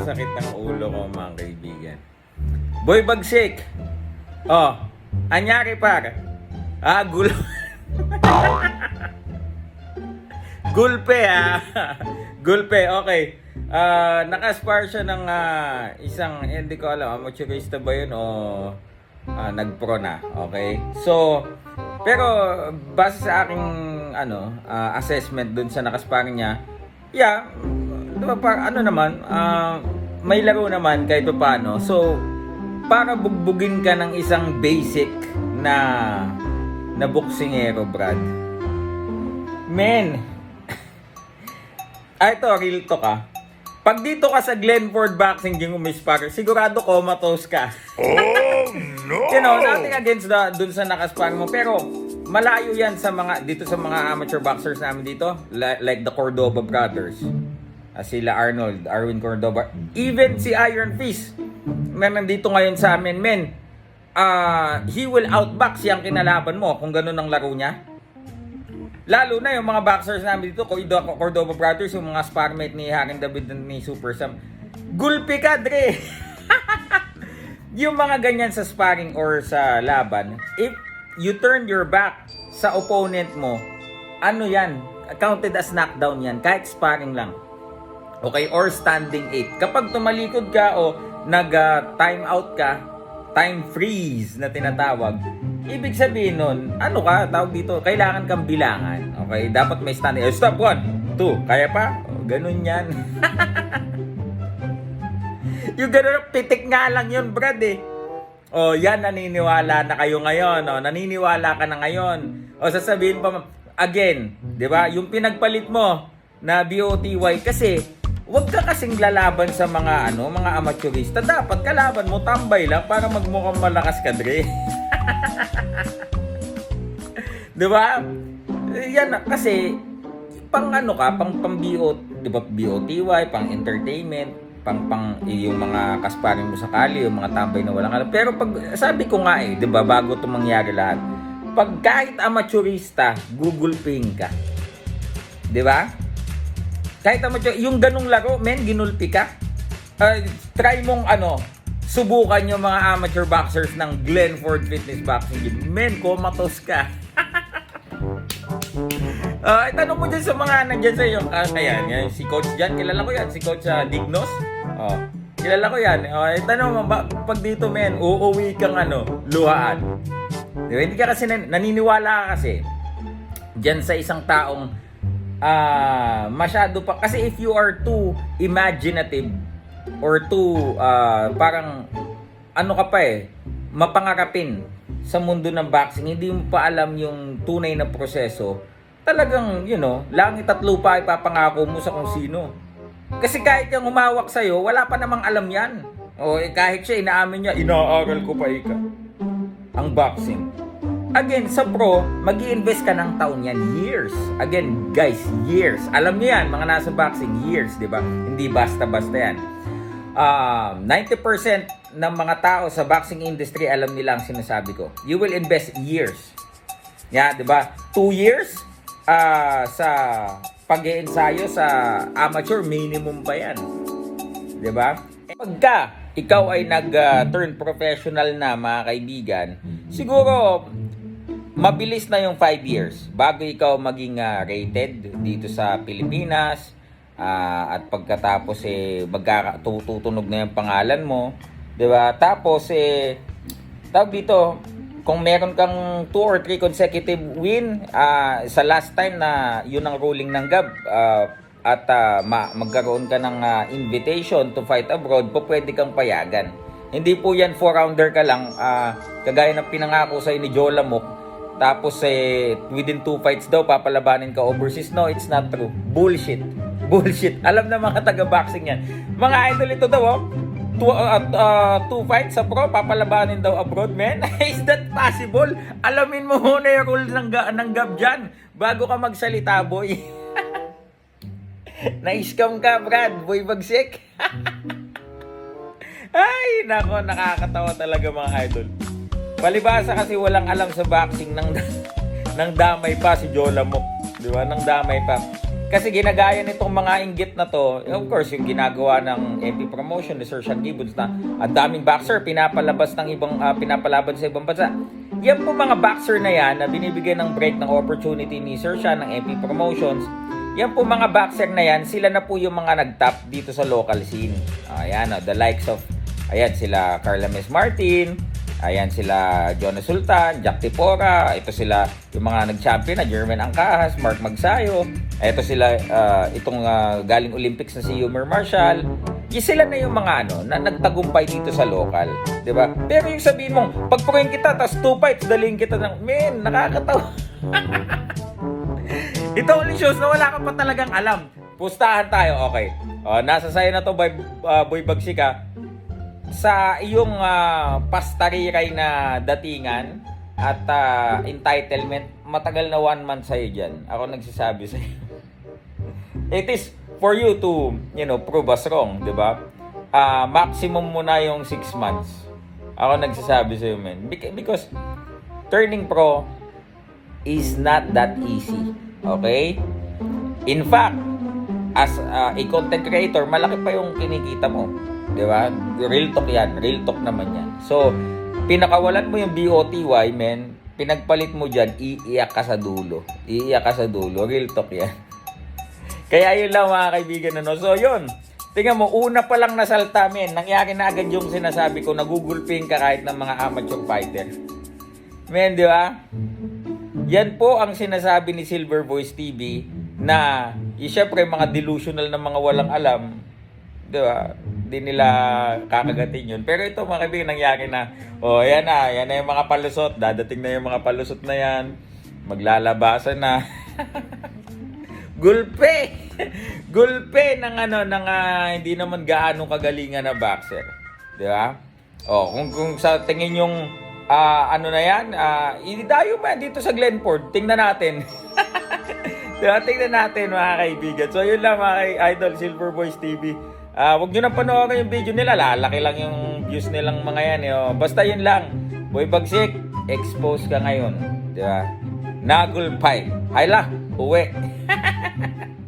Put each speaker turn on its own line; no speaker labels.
sumasakit ang ulo ko mga kaibigan. Boy Bagsik. Oh, anyari par. Ah, gulo. Gulpe ah. Gulpe, okay. Ah, naka-aspire siya ng ah, isang, eh, hindi ko alam, amateurista ba yun o ah, nag-pro na, okay? So, pero base sa aking ano, ah, assessment dun sa naka-aspire niya, yeah, di ba, par, ano naman, ah, may laro naman kahit pa paano. So, para bugbugin ka ng isang basic na na boksingero, Brad. Men, ay, ito, real talk ah. Pag dito ka sa Glenford Boxing Gym umispar, sigurado comatose ka.
Oh no!
You know, nothing against the, dun sa nakaspar mo. Pero, malayo yan sa mga, dito sa mga amateur boxers namin dito. Like, like the Cordoba brothers. Ah, sila Arnold, Arwin Cordoba. Even si Iron Fist. Na nandito ngayon sa amin, men. Ah, he will outbox yung kinalaban mo kung ganun ang laro niya. Lalo na yung mga boxers namin dito, Cordoba, Cordoba Brothers, yung mga sparmate ni Haring David ni Super Sam. Gulpi ka, Dre! yung mga ganyan sa sparring or sa laban, if you turn your back sa opponent mo, ano yan? Counted as knockdown yan, kahit sparring lang. Okay, or standing 8. Kapag tumalikod ka o nag-time out ka, time freeze na tinatawag, ibig sabihin nun, ano ka, tawag dito, kailangan kang bilangan. Okay, dapat may standing. Eh, stop, 1, 2, kaya pa? O, ganun yan. yung ganun, pitik nga lang yun, Brad eh. O, yan, naniniwala na kayo ngayon. O, naniniwala ka na ngayon. O, sasabihin pa, again, di ba? Yung pinagpalit mo na BOTY kasi, wag ka kasing lalaban sa mga ano, mga amateurista. Dapat kalaban mo tambay lang para magmukhang malakas ka, Dre. di ba? Yan, kasi, pang ano ka, pang pang BO, di ba, BOTY, pang entertainment, pang pang yung mga kasparing mo sa kali, yung mga tambay na walang alam. Pero pag sabi ko nga eh, 'di ba, bago 'to mangyari lahat. Pag kahit amateurista, Google Ping ka. 'Di ba? Kahit amateur, yung ganung laro, men, ginulpi ka. Uh, try mong ano, subukan yung mga amateur boxers ng Glenford Fitness Boxing Gym. Men, comatose ka. Ah, itanong mo dyan sa mga nandyan sa iyo. Ah, kaya, yan, si Coach Jan, kilala ko yan. Si Coach ah, Dignos. Oh, kilala ko yan. Oh, itanong mo, ba, pag dito, men, uuwi kang ano, luhaan. Di ba? Hindi ka kasi nan- naniniwala ka kasi dyan sa isang taong ah masyado pa. Kasi if you are too imaginative or too ah, parang ano ka pa eh, mapangarapin sa mundo ng boxing, hindi mo pa alam yung tunay na proseso, talagang, you know, langit at lupa ipapangako mo sa kung sino. Kasi kahit yung umawak sa'yo, wala pa namang alam yan. O eh, kahit siya, inaamin niya, inaaral ko pa ika. Ang boxing. Again, sa pro, mag invest ka ng taon yan. Years. Again, guys, years. Alam niyo yan, mga nasa boxing, years, di ba? Hindi basta-basta yan. Ah, 90% ng mga tao sa boxing industry, alam nila ang sinasabi ko. You will invest years. Yeah, 'di ba? Two years ah sa pag-iensayo sa amateur minimum pa 'yan. 'Di ba? Pagka ikaw ay nag-turn professional na mga kaibigan, siguro mabilis na yung 5 years bago ikaw maging ah, rated dito sa Pilipinas ah, at pagkatapos eh magkatutunog na yung pangalan mo, 'di ba? Tapos eh tawag dito, kung meron kang 2 or 3 consecutive win ah, sa last time na yun ang ruling ng GAB ah, at ah, ma- magkaroon ka ng ah, invitation to fight abroad, po pwede kang payagan. Hindi po yan 4-rounder ka lang, ah, kagaya ng pinangako sa ni Jola Mook, tapos eh, within 2 fights daw, papalabanin ka overseas. No, it's not true. Bullshit. Bullshit. Alam na mga taga-boxing yan. Mga idol ito daw, oh two, uh, uh, two fights sa pro, papalabanin daw abroad, man. Is that possible? Alamin mo muna yung rule ng, ng GAB dyan bago ka magsalita, boy. Na-scam ka, Brad. Boy bagsik. Ay, nako, nakakatawa talaga mga idol. Palibasa kasi walang alam sa boxing ng, ng damay pa si Jola mo. Di ba? Nang damay pa. Kasi ginagaya nitong mga inggit na to, of course, yung ginagawa ng MP Promotion ni Sir Sean Gibbons na ang daming boxer pinapalabas ng ibang ah, pinapalaban sa ibang bansa. Yan po mga boxer na yan na binibigyan ng break ng opportunity ni Sir Sean ng MP Promotions. Yan po mga boxer na yan, sila na po yung mga nag-top dito sa local scene. Ayan, oh, the likes of, ayan sila Carla Mes Martin, Ayan sila Jonas Sultan, Jack Tipora, ito sila yung mga nag-champion na Jermaine Angkahas, Mark Magsayo, ito sila ah, itong ah, galing Olympics na si Yumer Marshall. Yung sila na yung mga ano, na nagtagumpay dito sa local, 'di ba? Pero yung sabihin mong pagpukin kita tapos two fights daling kita ng men, nakakatawa. Ito only shows na wala ka pa talagang alam. Pustahan tayo, okay. Oh, nasa sayo na to boy, ah, boy Bagsika sa iyong ah, pastariray na datingan at ah, entitlement, matagal na one month sa'yo dyan. Ako nagsasabi sa'yo. It is for you to, you know, prove us wrong, di ba? Ah, maximum mo na yung six months. Ako nagsasabi sa'yo, men. Bec- Because turning pro is not that easy. Okay? In fact, as uh, a content creator, malaki pa yung kinikita mo. Di ba? Real talk yan. Real talk naman yan. So, pinakawalan mo yung BOTY, men, pinagpalit mo dyan, iiyak ka sa dulo. Iiyak ka sa dulo. Real talk yan. Kaya yun lang mga kaibigan ano. So yun. Tingnan mo, una pa lang nasalta men, nangyari na agad yung sinasabi ko, nagugulping ka kahit ng mga amateur fighter. Men, di ba? Yan po ang sinasabi ni Silver Voice TV na y- syempre mga delusional na mga walang alam, di ba? Di nila kakagatin yun. Pero ito mga kaibigan, nangyari na. Oh, yan na. Yan na yung mga palusot. Dadating na yung mga palusot na yan. Maglalabasan na. Gulpe! Gulpe ng ano, ng ah, hindi naman gaano kagalingan na boxer. Di ba? Oh, kung, kung sa tingin yung ah, ano na yan, ah, idayo man dito sa Glenford. Tingnan natin. Di ba? Tingnan natin mga kaibigan. So yun lang mga Idol Silver Boys TV. Ah, wag niyo nang panoorin yung video nila. Lalaki lang yung views nilang mga yan. Eh. oh. Basta yun lang. Boy Bagsik, expose ka ngayon. Di ba? Nagulpay. Hayla, uwi.